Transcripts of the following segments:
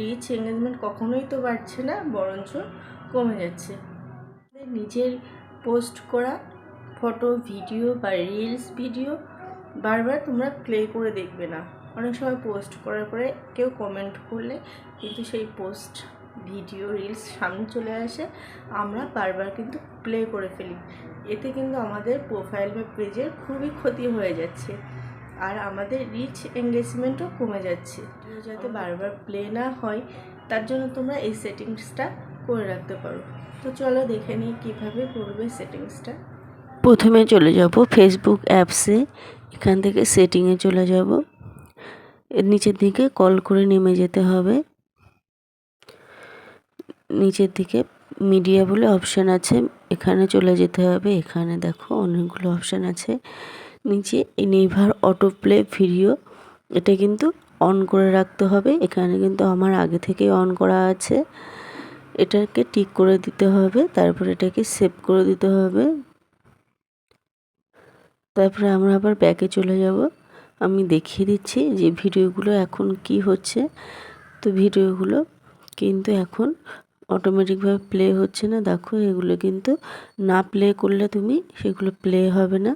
Reach engagement কখনোই তো বাড়ছে না, বরঞ্চ কমে যাচ্ছে। নিজের পোস্ট করা ফটো ভিডিও বা রিলস ভিডিও বারবার তোমরা প্লে করে দেখবে না। অনেক সময় পোস্ট করার পরে কেউ কমেন্ট করলে কিন্তু সেই পোস্ট ভিডিও রিলস সামনে চলে আসে। আমরা বারবার কিন্তু প্লে করে ফেলি। এতে কিন্তু আমাদের প্রোফাইল বা পেজের খুবই ক্ষতি হয়ে যাচ্ছে। আর আমাদের রিচ এঙ্গেজমেন্টও কমে যাচ্ছে। যাতে বারবার প্লে না হয় তার জন্য তোমরা এই সেটিংসটা করে রাখতে পারো। তো চলো দেখে নিই কীভাবে করবে সেটিংসটা। প্রথমে চলে যাব ফেসবুক অ্যাপসে এখান থেকে সেটিংয়ে চলে যাব। এর নিচের দিকে কল করে নেমে যেতে হবে। নিচের দিকে মিডিয়া বলে অপশান আছে এখানে চলে যেতে হবে। এখানে দেখো অনেকগুলো অপশান আছে। নিচে এই নেভার অটো প্লে ভিডিও এটা কিন্তু অন করে রাখতে হবে। এখানে কিন্তু আমার আগে থেকেই অন করা আছে। এটাকে টিক করে দিতে হবে, তারপর এটাকে সেভ করে দিতে হবে। তারপরে আমরা আবার ব্যাকে চলে যাব। আমি দেখিয়ে দিচ্ছি যে ভিডিওগুলো এখন কি হচ্ছে। তো ভিডিওগুলো কিন্তু এখন অটোমেটিকভাবে প্লে হচ্ছে না। দেখো এগুলো কিন্তু না প্লে করলে তুমি সেগুলো প্লে হবে না।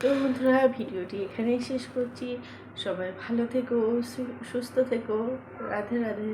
তো বন্ধুরা ভিডিওটি এখানেই শেষ করছি। সবাই ভালো থেকো সুস্থ থেকো। রাধে রাধে।